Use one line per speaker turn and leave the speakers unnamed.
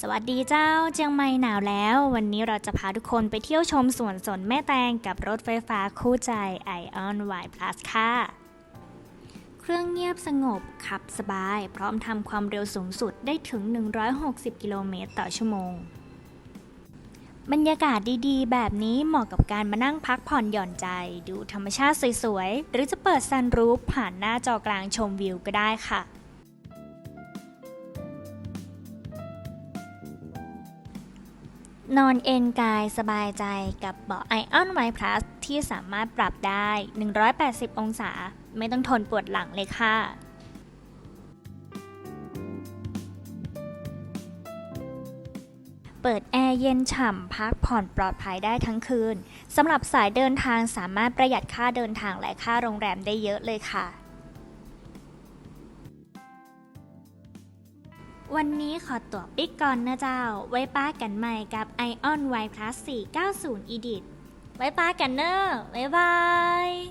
สวัสดีเจ้าเจียงใหม่หนาวแล้ว วันนี้เราจะพาทุกคนไปเที่ยวชมสวนสนแม่แตงกับรถไฟฟ้าคู่ใจ Ion Y Plus ค่ะ เครื่องเงียบสงบขับสบาย พร้อมทำความเร็วสูงสุดได้ถึง 160 กิโลเมตรต่อชั่วโมง บรรยากาศดีๆ แบบนี้เหมาะกับการมานั่งพักผ่อนหย่อนใจ ดูธรรมชาติสวยๆ หรือจะเปิดซันรูฟผ่านหน้าจอกลางชมวิวก็ได้ค่ะ นอนเอนกายสบายใจกับเบาะ Ion Y Plus ที่สามารถปรับได้ 180 องศา ไม่ต้องทนปวดหลังเลยค่ะ เปิดแอร์เย็นฉ่ำพักผ่อนปลอดภัยได้ทั้งคืน สำหรับสายเดินทางสามารถประหยัดค่าเดินทางและค่าโรงแรมได้เยอะเลยค่ะ วันนี้ขอตัวปิกก่อนนะเจ้า ไว้ป้ากันใหม่กับ Ion Y Plus 490 Edit ไว้ป้ากันเนอะบ๊ายบาย